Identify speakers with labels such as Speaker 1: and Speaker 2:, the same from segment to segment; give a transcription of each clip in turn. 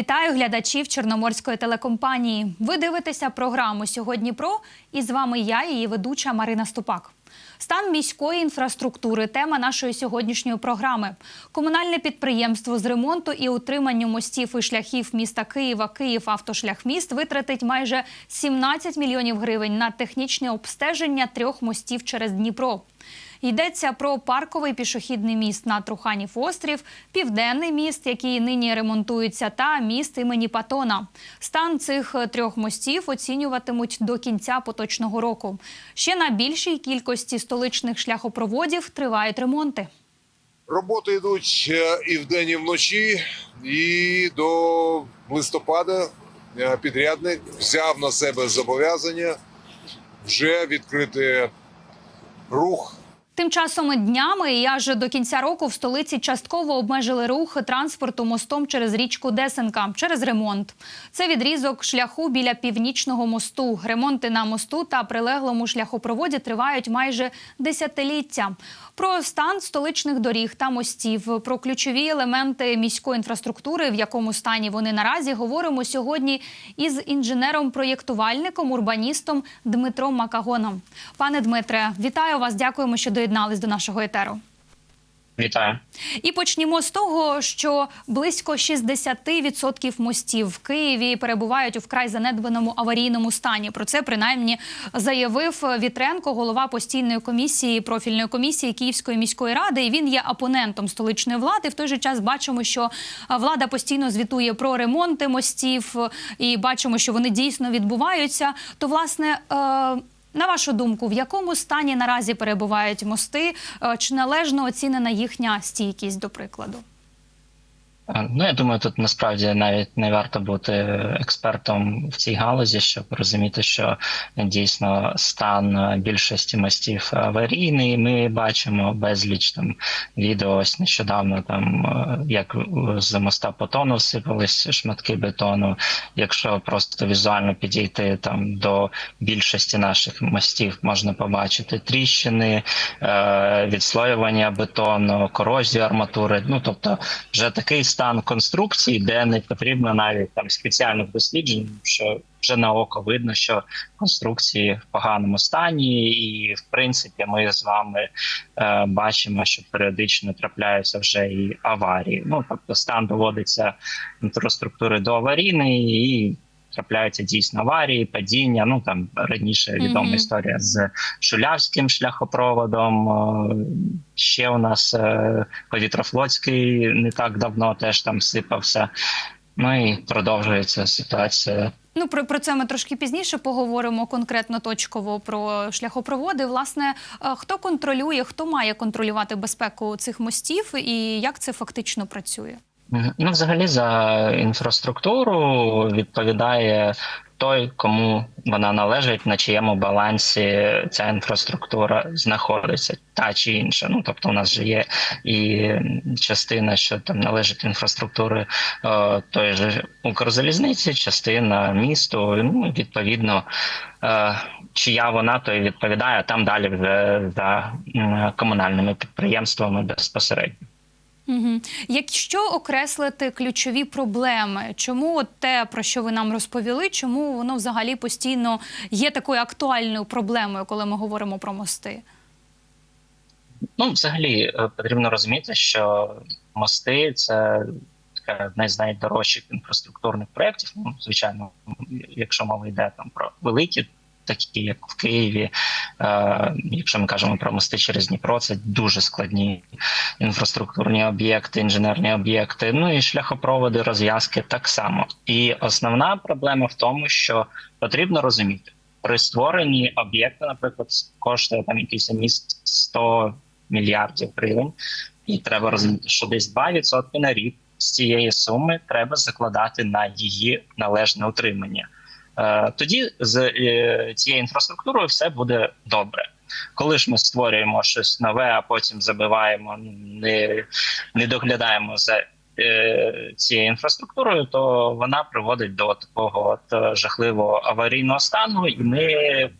Speaker 1: Вітаю глядачів Чорноморської телекомпанії. Ви дивитеся програму Сьогодні про і з вами я, її ведуча Марина Ступак. Стан міської інфраструктури тема нашої сьогоднішньої програми. Комунальне підприємство з ремонту і утриманню мостів і шляхів міста Києва Київ автошляхміст витратить майже 17 мільйонів гривень на технічне обстеження трьох мостів через Дніпро. Йдеться про парковий пішохідний міст на Труханів острів, південний міст, який нині ремонтується, та міст імені Патона. Стан цих трьох мостів оцінюватимуть до кінця поточного року. Ще на більшій кількості столичних шляхопроводів тривають ремонти.
Speaker 2: Роботи йдуть е, і вдень, і вночі, і до листопада е, підрядник взяв на себе зобов'язання вже відкрити рух
Speaker 1: Тим часом днями і аж до кінця року в столиці частково обмежили рух транспорту мостом через річку Десенка через ремонт. Це відрізок шляху біля північного мосту. Ремонти на мосту та прилеглому шляхопроводі тривають майже десятиліття. Про стан столичних доріг та мостів, про ключові елементи міської інфраструктури, в якому стані вони наразі говоримо сьогодні із інженером-проєктувальником, урбаністом Дмитром Макагоном. Пане Дмитре, вітаю вас. Дякуємо, що доєднались до нашого етеру.
Speaker 3: Вітаю.
Speaker 1: І почнімо з того, що близько 60% мостів в Києві перебувають у вкрай занедбаному аварійному стані. Про це принаймні заявив Вітренко, голова постійної комісії профільної комісії Київської міської ради. І він є опонентом столичної влади. В той же час бачимо, що влада постійно звітує про ремонти мостів, і бачимо, що вони дійсно відбуваються. То власне. е, на вашу думку, в якому стані наразі перебувають мости? Е, Чи належно оцінена їхня стійкість, до прикладу?
Speaker 3: Ну, я думаю, тут насправді навіть не варто бути експертом в цій галузі, щоб розуміти, що дійсно стан більшості мостів аварійний. Ми бачимо безліч там відео ось нещодавно, там е, як з моста Потону всипались шматки бетону. Якщо просто візуально підійти там до більшості наших мостів, можна побачити тріщини, е, відслоювання бетону, корозію арматури. Ну тобто, вже такий стан конструкції, де не потрібно навіть там спеціальних досліджень, що вже на око видно, що конструкції в поганому стані, і в принципі ми з вами е, бачимо, що періодично трапляються вже і аварії. Ну тобто, стан доводиться інфраструктури до аварійної і. Трапляються дійсно аварії, падіння. Ну там раніше відома
Speaker 1: Мгм.
Speaker 3: історія з Шулявським шляхопроводом. Е, Ще у нас е, повітрофлотський не так давно теж там сипався. Ну і продовжується ситуація.
Speaker 1: Ну про, про це ми трошки пізніше поговоримо конкретно точково про шляхопроводи. Власне, е, хто контролює, хто має контролювати безпеку цих мостів, і як це фактично працює?
Speaker 3: Ну, взагалі, за інфраструктуру відповідає той, кому вона належить, на чиєму балансі ця інфраструктура знаходиться, та чи інша. Ну тобто, у нас же є і частина, що там належить інфраструктури е, тої ж Укрзалізниці, частина місту. Ну відповідно. Е, Чия вона то і відповідає там далі вже за комунальними підприємствами безпосередньо.
Speaker 1: Угу. Якщо окреслити ключові проблеми, чому от те, про що ви нам розповіли, чому воно взагалі постійно є такою актуальною проблемою, коли ми говоримо про мости?
Speaker 3: Ну, взагалі, е, потрібно розуміти, що мости це така одне з найдорожчих інфраструктурних проєктів. Ну, звичайно, якщо мова йде там про великі, такі як в Києві. Е, якщо ми кажемо про мости через Дніпро, це дуже складні інфраструктурні об'єкти, інженерні об'єкти. Ну і шляхопроводи, розв'язки так само. І основна проблема в тому, що потрібно розуміти. При створенні об'єкту, наприклад, коштує там якийсь міст 100 мільярдів гривень, і треба розуміти, що десь 2% на рік з цієї суми треба закладати на її належне утримання. Е, Тоді з е, цією інфраструктурою все буде добре. Коли ж ми створюємо щось нове, а потім забиваємо, не, не доглядаємо за е, цією інфраструктурою, то вона приводить до такого от жахливого аварійного стану, і ми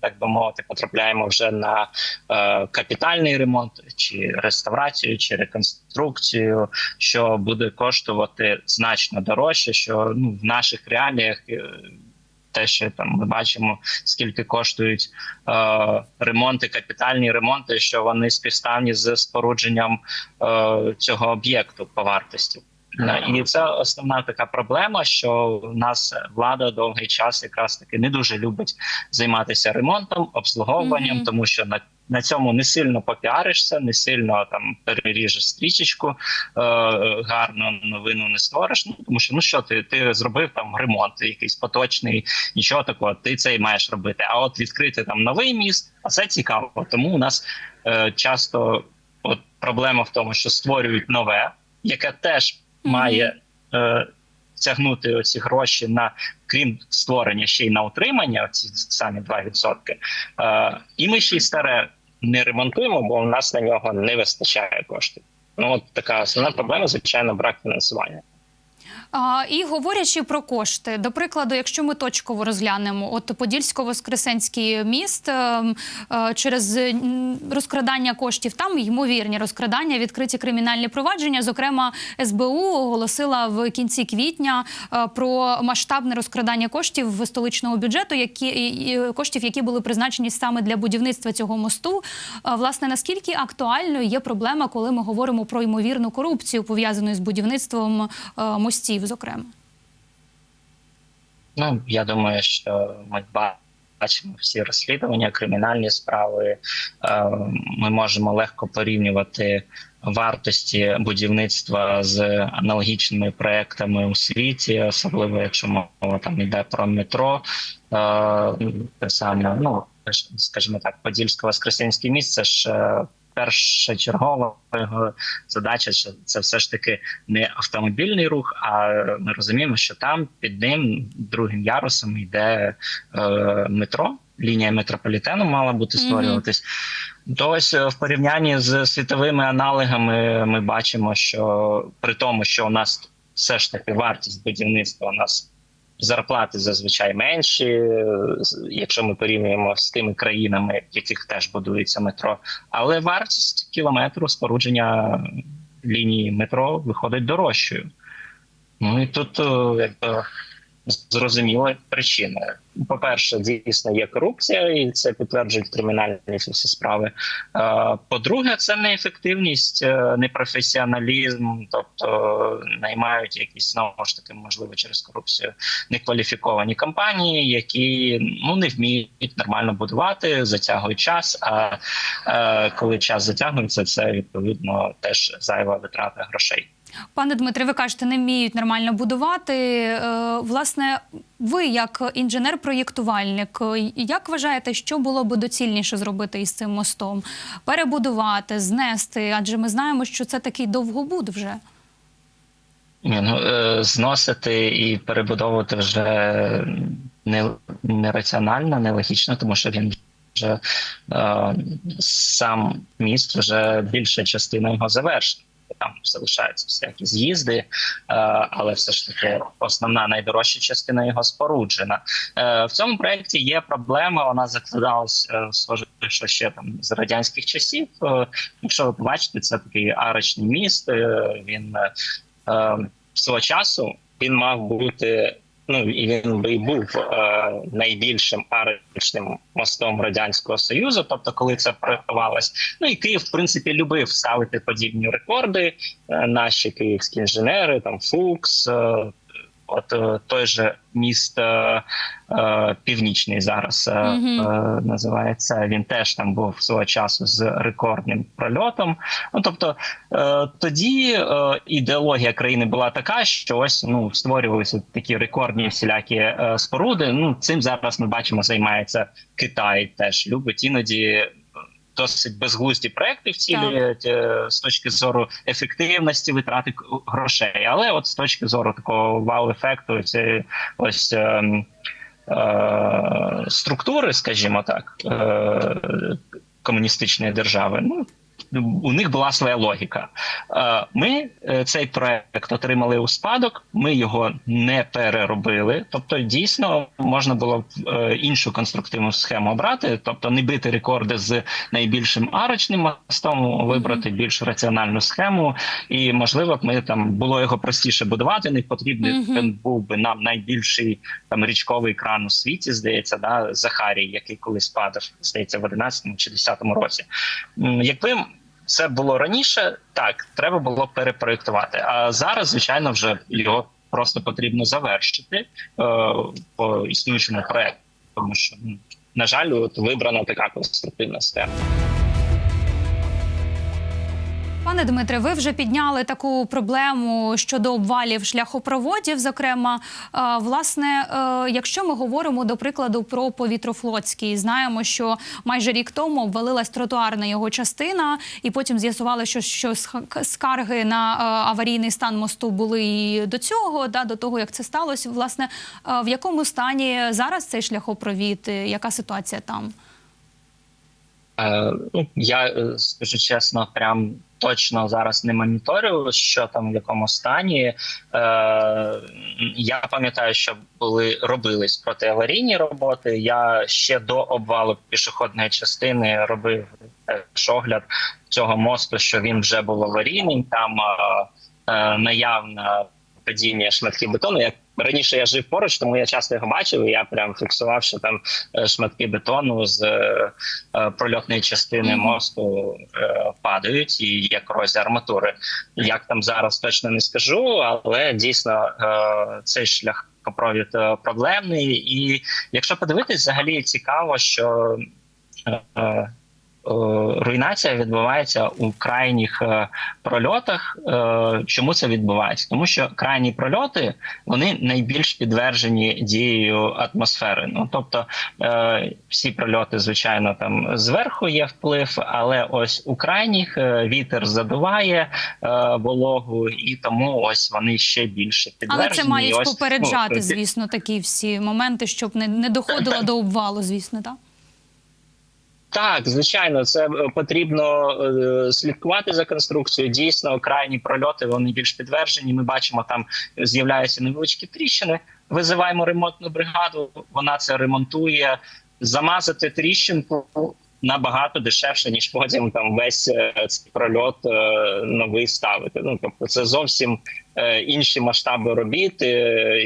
Speaker 3: так би мовити, потрапляємо вже на е, капітальний ремонт, чи реставрацію, чи реконструкцію, що буде коштувати значно дорожче, що ну в наших реаліях. е, Те, що там ми бачимо, скільки коштують е, ремонти, капітальні ремонти, що вони співставні з спорудженням е, цього об'єкту по вартості. Е, І це основна така проблема, що в нас влада довгий час якраз таки не дуже любить займатися ремонтом, обслуговуванням,
Speaker 1: Мгм.
Speaker 3: тому що на на цьому не сильно попіаришся, не сильно там переріжеш стрічечку, е, гарну новину не створиш. Ну тому що ну що ти, ти зробив там ремонт, якийсь поточний, нічого такого. Ти це і маєш робити. А от відкрити там новий міст, а це цікаво. Тому у нас е, часто от проблема в тому, що створюють нове, яке теж. Має е, тягнути оці гроші на крім створення ще й на утримання, ці самі 2%. Е, і ми ще й старе не ремонтуємо, бо у нас на нього не вистачає коштів. Ну от така основна проблема, звичайно, брак фінансування.
Speaker 1: А, і говорячи про кошти, до прикладу, якщо ми точково розглянемо, от Подільсько-Воскресенський міст е, е, через розкрадання коштів, там ймовірні розкрадання, відкриті кримінальні провадження. Зокрема, СБУ оголосила в кінці квітня е, про масштабне розкрадання коштів столичного бюджету, які коштів, які були призначені саме для будівництва цього мосту. Е, Власне, наскільки актуальною є проблема, коли ми говоримо про ймовірну корупцію, пов'язану з будівництвом е, мостів, зокрема?
Speaker 3: Ну я думаю, що ми ба- бачимо всі розслідування, кримінальні справи. Е, Ми можемо легко порівнювати вартості будівництва з аналогічними проектами у світі, особливо якщо мова там йде про метро. Е, Те саме, ну скажімо так, Подільсько-Воскресенське місце ж. Е, Першочергова його задача, що це все ж таки не автомобільний рух. А ми розуміємо, що там під ним другим ярусом йде е, метро. Лінія метрополітену мала бути створюватись. То ось е, в порівнянні з світовими аналогами ми бачимо, що при тому, що у нас все ж таки вартість будівництва у нас зарплати зазвичай менші, якщо ми порівнюємо з тими країнами, в яких теж будується метро, але вартість кілометру спорудження лінії метро виходить дорожчою. Ну і тут е, якби зрозуміла причина. По-перше, дійсно є корупція, і це підтверджують кримінальні всі справи. Е, По-друге, це неефективність, е, непрофесіоналізм, тобто наймають якісь знову ж таки, можливо, через корупцію некваліфіковані компанії, які ну не вміють нормально будувати, затягують час. А е, коли час затягується, це відповідно теж зайва витрата грошей.
Speaker 1: Пане Дмитре, ви кажете, не вміють нормально будувати. Е, Власне, ви, як інженер-проєктувальник, е, як вважаєте, що було би доцільніше зробити із цим мостом? Перебудувати, знести? Адже ми знаємо, що це такий довгобуд вже.
Speaker 3: Ні, ну, е, зносити і перебудовувати вже не, нераціонально, нелогічно, тому що він вже сам міст вже більша частина його завершена. Там залишаються всякі з'їзди, е, але все ж таки основна найдорожча частина його споруджена. Е, в цьому проєкті є проблема. Вона закладалась е, що ще там з радянських часів. Якщо ви побачите, це такий арочний міст. він свого часу він мав бути. Ну він би і був е, найбільшим арочним мостом радянського союзу. Тобто, коли це проектувалось, ну і Київ, в принципі, любив ставити подібні рекорди. Е, наші київські інженери, там Фукс, е, от е, той же міст е, е, північний зараз е,
Speaker 1: Мгм.
Speaker 3: е, називається. Він теж там був свого часу з рекордним прольотом. Ну тобто е, тоді е, ідеологія країни була така, що ось ну створювалися такі рекордні всілякі е, споруди. Ну цим зараз ми бачимо, займається Китай. Теж любить іноді. Досить безглузді проекти втілюють е, з точки зору ефективності витрати грошей, але от з точки зору такого вау-ефекту, це ось ем, е, структури, скажімо так, е, комуністичної держави. Ну у них була своя логіка. Е, Ми е, цей проект отримали у спадок, ми його не переробили. Тобто, дійсно можна було б е, іншу конструктивну схему обрати, тобто не бити рекорди з найбільшим арочним мостом, вибрати більш раціональну схему, і можливо б ми там було його простіше будувати. Не потрібний
Speaker 1: Мгм.
Speaker 3: був би нам найбільший там річковий кран у світі, здається, да Захарій, який колись падав, здається, в 11 чи 10 році. Якби це було раніше, так треба було перепроєктувати. А зараз, звичайно, вже його просто потрібно завершити е, по існуючому проекту, тому що ну, на жаль, от вибрана така конструктивна схема.
Speaker 1: Пане Дмитре, ви вже підняли таку проблему щодо обвалів шляхопроводів. Зокрема, Е, власне, е, якщо ми говоримо до прикладу про повітрофлотський, знаємо, що майже рік тому обвалилась тротуарна його частина, і потім з'ясували, що, що скарги на е, аварійний стан мосту були і до цього, да, до того як це сталося. Власне, в якому стані зараз цей шляхопровід? Яка ситуація там?
Speaker 3: Е, ну, я скажу чесно, прям точно зараз не моніторю, що там в якому стані. Е, я пам'ятаю, що були робились протиаварійні роботи. Я ще до обвалу пішохідної частини робив огляд цього мосту, що він вже був аварійним. Там е, е, наявна падіння шматків бетону. Як раніше я жив поруч, тому я часто його бачив. і Я прям фіксував, що там е, шматки бетону з е, е, прольотної частини мосту падають і є корозія арматури. Як там зараз точно не скажу, але дійсно цей шлях. Провід е, проблемний, і якщо подивитись, взагалі цікаво, що е, руйнація відбувається у крайніх е, прольотах. Е, Чому це відбувається? Тому що крайні прольоти вони найбільш підтверджені дією атмосфери. Ну тобто е, всі прольоти, звичайно, там зверху є вплив, але ось у крайніх е, вітер задуває е, вологу, і тому ось вони ще більше підтверджені.
Speaker 1: Але це мають
Speaker 3: ось,
Speaker 1: попереджати,
Speaker 3: ну,
Speaker 1: звісно, такі всі моменти, щоб не, не доходило до обвалу, звісно, так?
Speaker 3: Так, звичайно, це е, потрібно е, слідкувати за конструкцією. Дійсно, крайні прольоти вони більш підтверджені. Ми бачимо, там з'являються невеличкі тріщини. Визиваємо ремонтну бригаду. Вона це ремонтує. Замазати тріщинку набагато дешевше, ніж потім там весь е, цей прольот е, новий ставити. Ну тобто, це зовсім інші масштаби робіт,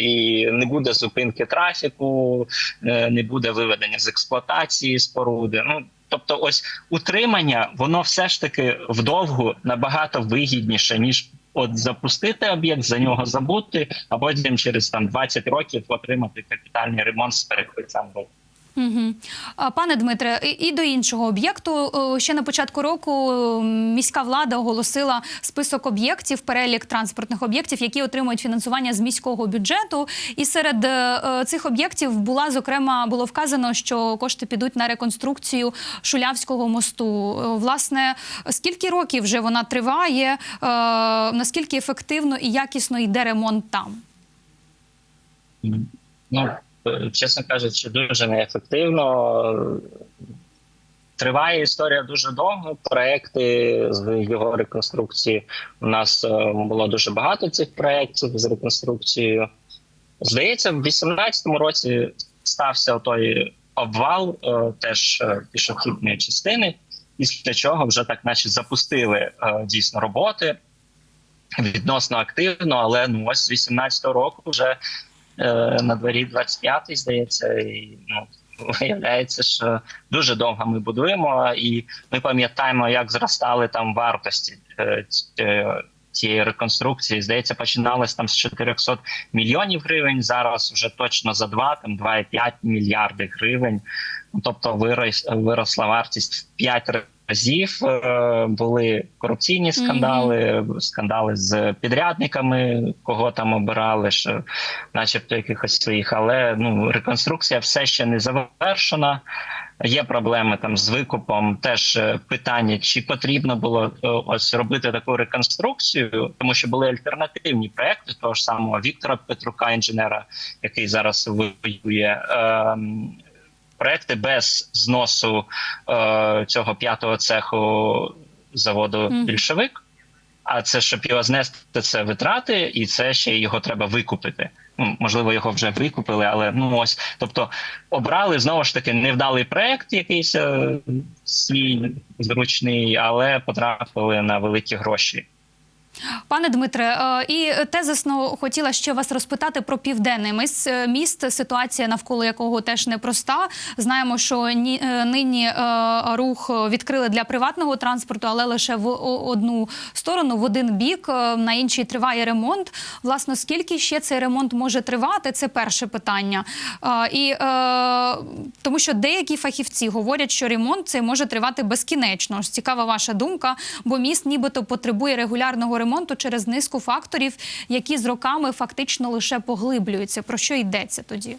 Speaker 3: і не буде зупинки трафіку, не буде виведення з експлуатації споруди. Ну тобто, ось утримання, воно все ж таки вдовгу набагато вигідніше ніж. От запустити об'єкт, за нього забути, а потім через там 20 років отримати капітальний ремонт з перекриттям.
Speaker 1: Угу. Пане Дмитре, і, до іншого об'єкту ще на початку року міська влада оголосила список об'єктів, перелік транспортних об'єктів, які отримують фінансування з міського бюджету. І серед е, е, цих об'єктів була зокрема було вказано, що кошти підуть на реконструкцію Шулявського мосту. Е, Власне, скільки років вже вона триває? Наскільки ефективно і якісно йде ремонт там?
Speaker 3: Ну, чесно кажучи, дуже неефективно. Триває історія дуже довго. Проекти з його реконструкції. У нас е, було дуже багато цих проєктів з реконструкцією. Здається, в 18-му році стався той обвал е, теж е, пішохідної частини, після чого вже так, наче запустили дійсно роботи відносно активно, але ну ось з 18-го року вже на дворі 25-й, здається, і ну. Виявляється, що дуже довго ми будуємо, і ми пам'ятаємо, як зростали там вартості е, е, цієї реконструкції. Здається, починалось там з 400 мільйонів гривень. Зараз вже точно за 2, там 2,5 мільярди гривень. Тобто вирос, виросла вартість в 5 разів. Е, Були корупційні скандали, скандали з підрядниками, кого там обирали, що, начебто, якихось своїх. Але ну реконструкція все ще не завершена. Є проблеми там з викупом. Теж е, питання, чи потрібно було е, ось робити таку реконструкцію, тому що були альтернативні проекти того ж самого Віктора Петрука, інженера, який зараз воює. Ем, проекти без зносу е, цього п'ятого цеху заводу більшовик. А це щоб його знести, це витрати, і це ще його треба викупити. Ну, можливо, його вже викупили, але ну ось, тобто обрали знову ж таки невдалий проект, якийсь е, свій зручний, але потрапили на великі гроші.
Speaker 1: Пане Дмитре, е, і тезисно хотіла ще вас розпитати про південний міст, е, ситуація навколо якого теж непроста. Знаємо, що е, нині рух відкрили для приватного транспорту, але лише в одну сторону, в один бік. На іншій триває ремонт. Власно, скільки ще цей ремонт може тривати? Це перше питання. І тому, що деякі фахівці говорять, що ремонт цей може тривати безкінечно. Цікава ваша думка, бо міст нібито потребує регулярного ремонту через низку факторів, які з роками фактично лише поглиблюються. Про що йдеться тоді?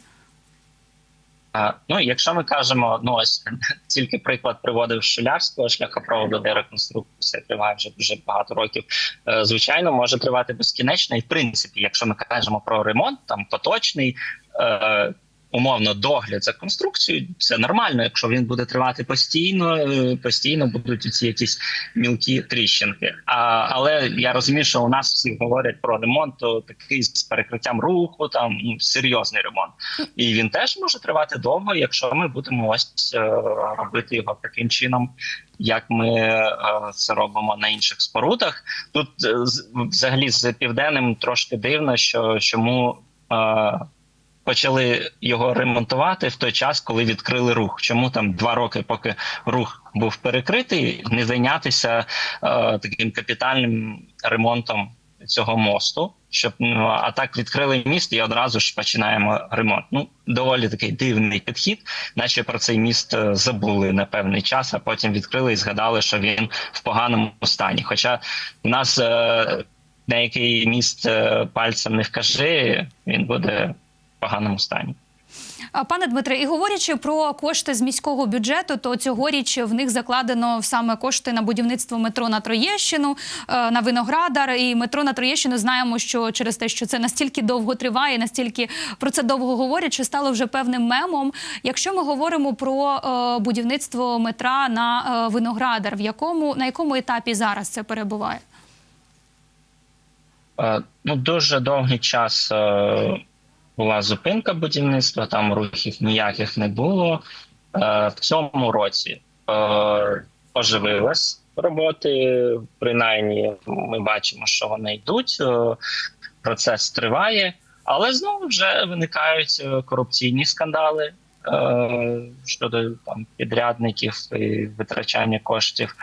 Speaker 3: Ну, якщо ми кажемо, ну ось тільки приклад приводив Шулярського шляхопроводу, де реконструкція триває вже дуже багато років. Е, звичайно, може тривати безкінечно. І в принципі, якщо ми кажемо про ремонт, там поточний. Умовно, догляд за конструкцією це нормально. Якщо він буде тривати постійно, е, постійно будуть ці якісь мілкі тріщинки. А, але я розумію, що у нас всі говорять про ремонт, то такий з перекриттям руху, там ну, серйозний ремонт. І він теж може тривати довго, якщо ми будемо ось е, робити його таким чином, як ми е, це робимо на інших спорудах. Тут взагалі з південним трошки дивно, що чому. Почали його ремонтувати в той час, коли відкрили рух. Чому там два роки, поки рух був перекритий, не зайнятися е, таким капітальним ремонтом цього мосту, щоб ну а так відкрили міст і одразу ж починаємо ремонт. Ну доволі такий дивний підхід, наче про цей міст е, забули на певний час, а потім відкрили і згадали, що він в поганому стані. Хоча у нас е, деякий міст е, пальцем не вкажи, він буде поганому стані.
Speaker 1: Пане Дмитре, і говорячи про кошти з міського бюджету, то цьогоріч в них закладено саме кошти на будівництво метро на Троєщину, е, на Виноградар. І метро на Троєщину знаємо, що через те, що це настільки довго триває, настільки про це довго говорять, що стало вже певним мемом. Якщо ми говоримо про е, будівництво метра на е, Виноградар, в якому на якому етапі зараз це перебуває?
Speaker 3: Ну, дуже довгий час була зупинка будівництва, там рухів ніяких не було. Е, В цьому році е, оживилась роботи. Принаймні, ми бачимо, що вони йдуть. е, Процес триває, але знову вже виникають корупційні скандали щодо там підрядників і витрачання коштів.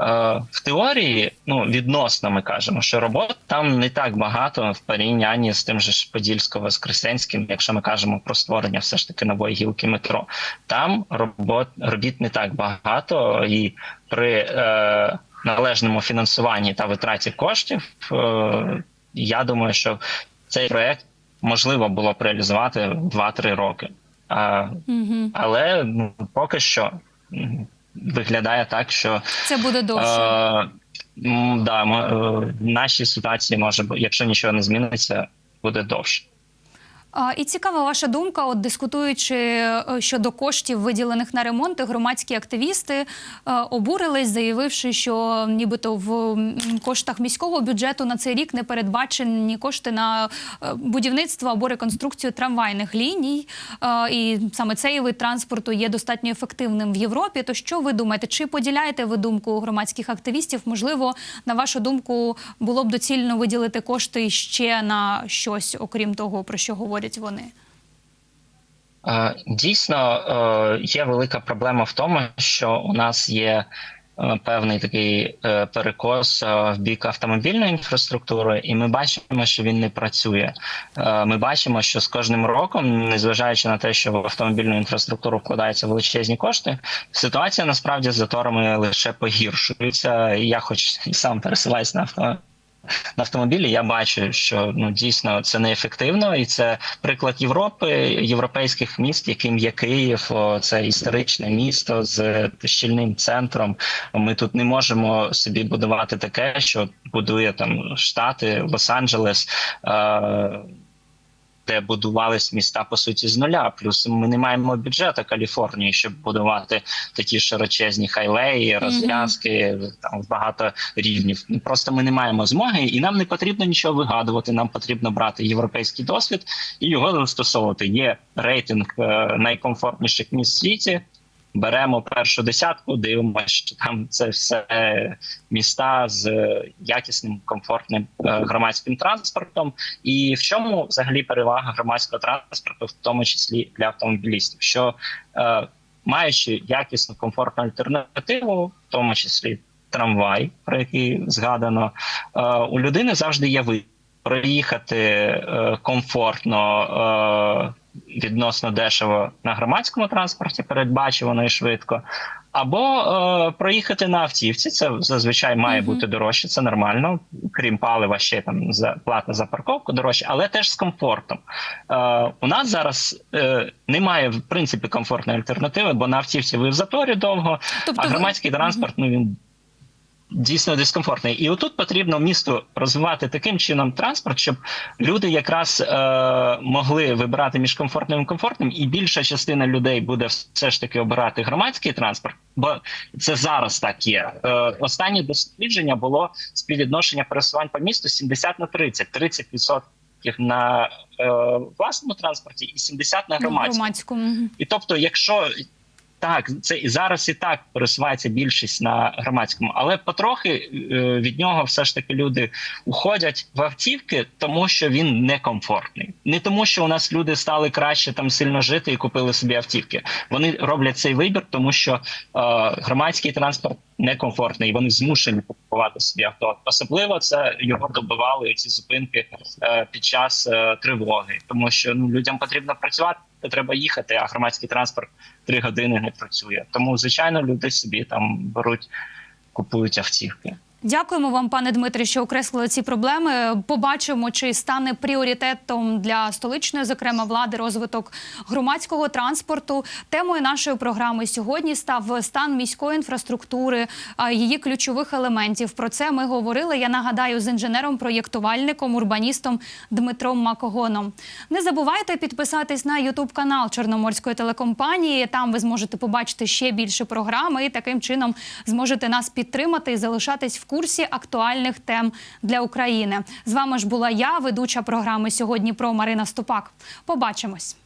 Speaker 3: Е, в теорії, ну відносно ми кажемо, що робот там не так багато в порівнянні з тим же ж Подільсько-Воскресенським, якщо ми кажемо про створення все ж таки нової гілки метро. Там робот робіт не так багато, і при е, належному фінансуванні та витраті коштів, е, я думаю, що цей проект можливо було б реалізувати 2-3 роки. А,
Speaker 1: Угу.
Speaker 3: але ну, поки що виглядає так, що
Speaker 1: Це буде довше.
Speaker 3: Е, да, мо- е, в нашій ситуації може якщо нічого не зміниться, буде довше.
Speaker 1: І цікава ваша думка, от дискутуючи е, щодо коштів, виділених на ремонти, громадські активісти е, обурились, заявивши, що нібито в коштах міського бюджету на цей рік не передбачені кошти на е, будівництво або реконструкцію трамвайних ліній. І саме цей вид транспорту є достатньо ефективним в Європі. То що ви думаєте? Чи поділяєте ви думку громадських активістів? Можливо, на вашу думку, було б доцільно виділити кошти ще на щось, окрім того, про що говорять вони?
Speaker 3: Е, Дійсно, е, є велика проблема в тому, що у нас є е, певний такий перекос в бік автомобільної інфраструктури, і ми бачимо, що він не працює. Ми бачимо, що з кожним роком, незважаючи на те, що в автомобільну інфраструктуру вкладаються величезні кошти, ситуація насправді з заторами лише погіршується. Я, хоч і сам пересуваюся на авто. На автомобілі я бачу, що ну дійсно це неефективно, і це приклад Європи, європейських міст, яким є Київ. Це історичне місто з щільним центром. Ми тут не можемо собі будувати таке, що будує там штати, Лос-Анджелес. Е- де будувались міста по суті з нуля. Плюс ми не маємо бюджету Каліфорнії, щоб будувати такі широчезні хайлеї, розв'язки там багато рівнів. Ну, Просто ми не маємо змоги, і нам не потрібно нічого вигадувати. Нам потрібно брати європейський досвід і його застосовувати. Є рейтинг е, найкомфортніших міст в світі. Беремо першу десятку, дивимося, що там це все міста з якісним комфортним е, громадським транспортом. І в чому взагалі перевага громадського транспорту, в тому числі для автомобілістів, що е, маючи якісну комфортну альтернативу, в тому числі трамвай, про який згадано, е, у людини завжди є вибір проїхати комфортно. Відносно дешево на громадському транспорті, передбачувано і швидко, або е, проїхати на автівці. Це зазвичай має
Speaker 1: Мгм.
Speaker 3: бути дорожче, це нормально. Крім палива, ще там за плата за парковку дорожче, але теж з комфортом. Е, у нас зараз е, немає в принципі комфортної альтернативи, бо на автівці ви в заторі довго,
Speaker 1: Тобто
Speaker 3: а
Speaker 1: ви-
Speaker 3: громадський транспорт ну він дійсно дискомфортний. І отут потрібно місту розвивати таким чином транспорт, щоб люди якраз е, могли вибирати між комфортним і комфортним, і більша частина людей буде все ж таки обирати громадський транспорт, бо це зараз так є. Е, останнє дослідження було співвідношення пересувань по місту 70 на 30. 30% на е, власному транспорті і 70 на громадському.
Speaker 1: громадському.
Speaker 3: І тобто, якщо так, це і зараз і так пересувається більшість на громадському, але потрохи е, від нього все ж таки люди уходять в автівки, тому що він некомфортний. Не тому, що у нас люди стали краще там сильно жити і купили собі автівки. Вони роблять цей вибір, тому що е, громадський транспорт некомфортний, і вони змушені купувати собі авто. Особливо це його добивали ці зупинки е, під час е, тривоги, тому що ну людям потрібно працювати, треба їхати, а громадський транспорт три години не працює. Тому звичайно люди собі там беруть, купують автівки.
Speaker 1: Дякуємо вам, пане Дмитре, що окреслили ці проблеми. Побачимо, чи стане пріоритетом для столичної, зокрема влади, розвиток громадського транспорту. Темою нашої програми сьогодні став стан міської інфраструктури, її ключових елементів. Про це ми говорили. Я нагадаю з інженером-проєктувальником, урбаністом Дмитром Макогоном. Не забувайте підписатись на Ютуб канал Чорноморської телекомпанії. Там ви зможете побачити ще більше програми і таким чином зможете нас підтримати і залишатись в курсі актуальних тем для України. З вами ж була я, ведуча програми сьогодні про Марина Ступак. Побачимось.